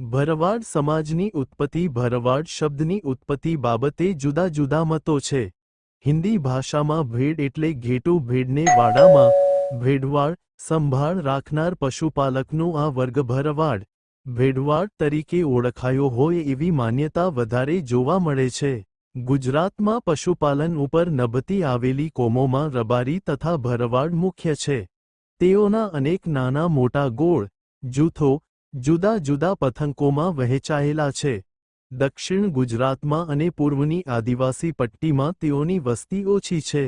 ભરવાડ સમાજની ઉત્પત્તિ ભરવાડ શબ્દની ઉત્પત્તિ બાબતે જુદા જુદા મતો છે. હિન્દી ભાષામાં ભેડ એટલે ઘેટું ભેડને વાડામાં ભેડવાડ સંભાળ રાખનાર પશુપાલકનો આ વર્ગ ભરવાડ ભેડવાડ તરીકે ઓળખાયો હોય એવી માન્યતા વધારે જોવા મળે છે. ગુજરાતમાં પશુપાલન ઉપર નભતી આવેલી કોમોમાં રબારી તથા ભરવાડ મુખ્ય છે. તેઓના અનેક નાના મોટા ગોળ, જૂથો જુદા જુદા પથંકોમાં વહેંચાયેલા છે. દક્ષિણ ગુજરાતમાં અને પૂર્વની આદિવાસી પટ્ટીમાં તેઓની વસ્તી ઓછી છે.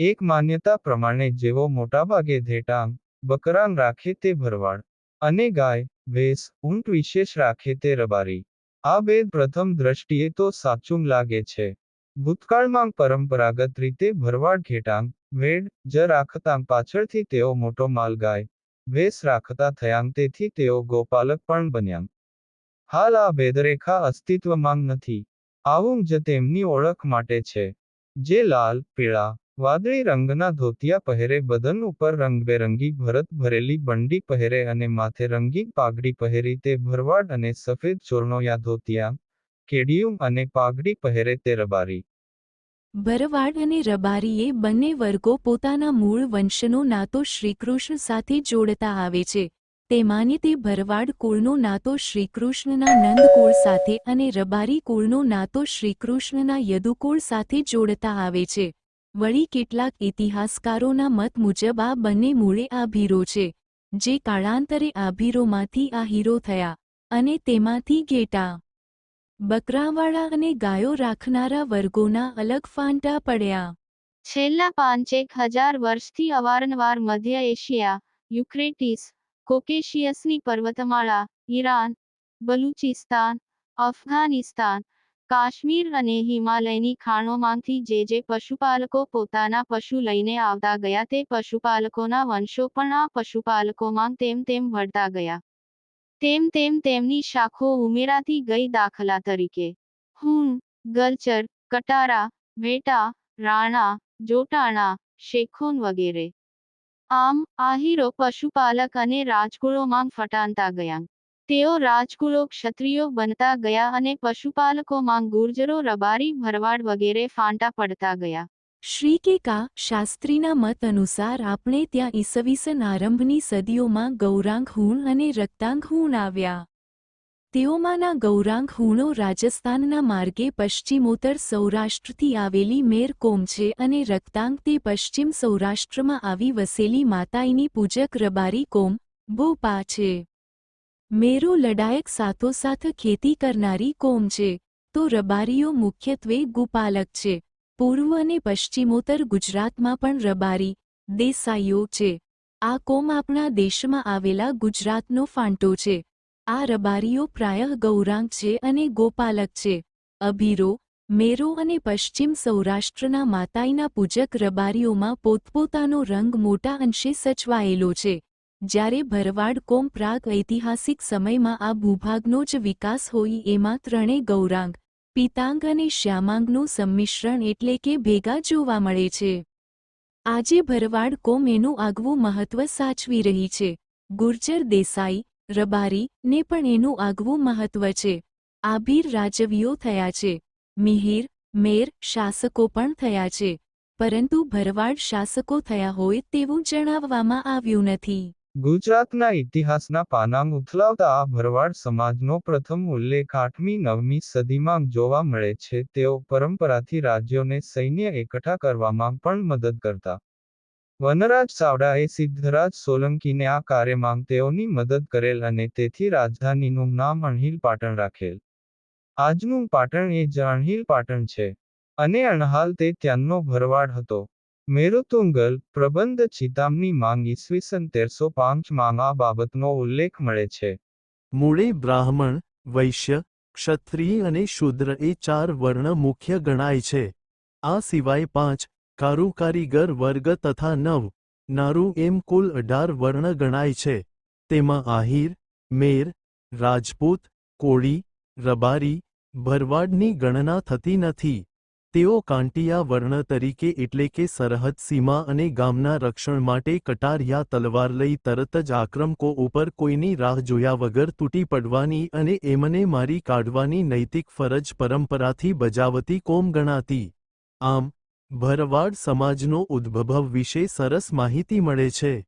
એક માન્યતા પ્રમાણે જેઓ મોટાભાગે ધેટાંગ, બકરાંગ રાખે તે ભરવાડ અને ગાય, ભેંસ, ઊંટ વિશેષ રાખે તે રબારી. આ ભેદ પ્રથમ દ્રષ્ટિએ તો સાચું લાગે છે. ભૂતકાળમાં પરંપરાગત રીતે ભરવાડ, ઘેટાંગ વેડ જ રાખતાંગ પાછળથી તેઓ મોટો માલ ગાય ભેંસ રાખતા થયાંગ, તેથી તેઓ ગોપાલક પણ બન્યા હાલ આ ભેદરેખા અસ્તિત્વમાં નથી. આવું જ તેમની ઓળખ માટે છે. જે લાલ, પીળા, વાદળી રંગના ધોતિયા પહેરે બદન ઉપર રંગબેરંગી ભરત ભરેલી બંડી પહેરે અને માથે રંગીન પાઘડી પહેરી તે ભરવાડ અને સફેદ ચોરણોયા ધોતિયા, કેડિયું અને પાઘડી પહેરે તે રબારી. ભરવાડ અને રબારીએ બંને વર્ગો પોતાના મૂળ વંશનો નાતો શ્રીકૃષ્ણ સાથે જોડતા આવે છે. તેમાંની તે ભરવાડ કુળનો નાતો શ્રીકૃષ્ણના નંદકુળ સાથે અને રબારી કુળનો નાતો શ્રીકૃષ્ણના યદુકુળ સાથે જોડતા આવે છે. વળી કેટલાક ઇતિહાસકારોના મત મુજબ આ બંને મૂળે આભીરો છે, જે કાળાંતરે આભીરોમાંથી આ હીરો થયા, અને તેમાંથી ઘેટા. બકરાવાળા અને ગાયો રાખનારા વર્ગોના અલગ ફાંટા પડ્યા છેલ્લા પાંચેક હજાર વર્ષથી અવારનવાર મધ્ય એશિયા યુક્રેટિસ કોકેશિયસની પર્વતમાળા ઈરાન બલુચિસ્તાન અફઘાનિસ્તાન કાશ્મીર અને હિમાલયની ખાણોમાંથી જે જે પશુપાલકો પોતાના પશુ લઈને આવતા ગયા તે પશુપાલકોના વંશો પણ આ પશુપાલકોમાં તેમ તેમ વળતા ગયા તેમ તેમ તેમની શાખો ઉમેરાતી ગઈ દાખલા તરીકે. હું ગલચર કટારા, વેટા, રાણા, જોટાણા, શેખોન વગેરે. આમ, આહીરો પશુપાલક અને રાજકુળોમાં ફટાનતા ગયા. તેઓ રાજકુળો ક્ષત્રિયો બનતા ગયા અને પશુપાલકોમાં ગુર્જરો રબારી ભરવાડ વગેરે ફાંટા પડતા ગયા. શ્રી કે કા શાસ્ત્રીના મત અનુસાર આપણે ત્યાં ઈસવીસન આરંભની સદીઓમાં ગૌરાંગ હૂણ અને રક્તાંગ હૂણ આવ્યા. તેઓમાંના ગૌરાંગ હૂણો રાજસ્થાનના માર્ગે પશ્ચિમોત્તર સૌરાષ્ટ્રથી આવેલી મેર કોમ છે અને રક્તાંગ તે પશ્ચિમ સૌરાષ્ટ્રમાં આવી વસેલી માતાઈની પૂજક રબારી કોમ ભોપા છે. મેરો લડાયક સાથોસાથ ખેતી કરનારી કોમ છે, તો રબારીઓ મુખ્યત્વે ગુપાલક છે. પૂર્વ અને પશ્ચિમોત્તર ગુજરાતમાં પણ રબારી દેસાઈઓ છે. આ કોમ આપણા દેશમાં આવેલા ગુજરાતનો ફાંટો છે. આ રબારીઓ પ્રાયઃ ગૌરાંગ છે અને ગોપાલક છે. અભીરો, મેરો અને પશ્ચિમ સૌરાષ્ટ્રના માતાઈના પૂજક રબારીઓમાં પોતપોતાનો રંગ મોટા અંશે સચવાયેલો છે. જ્યારે ભરવાડ કોમ પ્રાગ ઐતિહાસિક સમયમાં આ ભૂભાગનો જ વિકાસ હોય એમાં ત્રણેય ગૌરાંગ પિતાંગ અને શ્યામાંગનું સંમિશ્રણ એટલે કે ભેગા જોવા મળે છે. આજે ભરવાડ કોમ એનું આગવું મહત્વ સાચવી રહી છે. ગુર્જર દેસાઈ, રબારી ને પણ એનું આગવું મહત્વ છે. આભીર રાજવીઓ થયા છે. મિહિર, મેર શાસકો પણ થયા છે. પરંતુ ભરવાડ શાસકો થયા હોય તેવું જણાવવામાં આવ્યું નથી. ગુજરાતના ઇતિહાસના પાનાંગ ઉથલાવતા આ ભરવાડ સમાજનો પ્રથમ ઉલ્લેખ આઠમી, નવમી સદીમાં જોવા મળે છે. તેઓ પરંપરાથી રાજ્યોને સૈન્ય એકઠા કરવામાં પણ મદદ કરતા. વનરાજ ચાવડાએ સિદ્ધરાજ સોલંકીને આ કાર્યમાં તેઓની મદદ કરેલ અને તેથી રાજધાનીનું નામ અણહિલ પાટણ રાખેલ. આજનું પાટણ એ જ અણહિલ પાટણ છે. અને અણહાલ તે ત્યાંનો ભરવાડ હતો. મેરુતુંગલ પ્રબંધ ચિતામની માંગ ઈસવીસન તેરસો પાંચ માંગ આ બાબતનો ઉલ્લેખ મળે છે. મૂળે બ્રાહ્મણ, વૈશ્ય, ક્ષત્રિય અને શૂદ્ર એ ચાર વર્ણ મુખ્ય ગણાય છે. આ સિવાય પાંચ, કારુકારીગર વર્ગ તથા નવ, નારું એમ કુલ અઢાર વર્ણ ગણાય છે. તેમાં આહિર, મેર, રાજપૂત, કોળી, રબારી, ભરવાડની ગણના થતી નથી. તેઓ કાંટિયા વર્ણ તરીકે એટલે કે સરહદ સીમા અને ગામના રક્ષણ માટે કટાર યા તલવાર લઈ તરત જ આક્રમકો ઉપર કોઈની રાહ જોયા વગર તૂટી પડવાની અને એમને મારી કાઢવાની નૈતિક ફરજ પરંપરાથી બજાવતી કોમ ગણાતી. આમ, ભરવાડ સમાજનો ઉદ્ભવ વિશે સરસ માહિતી મળે છે.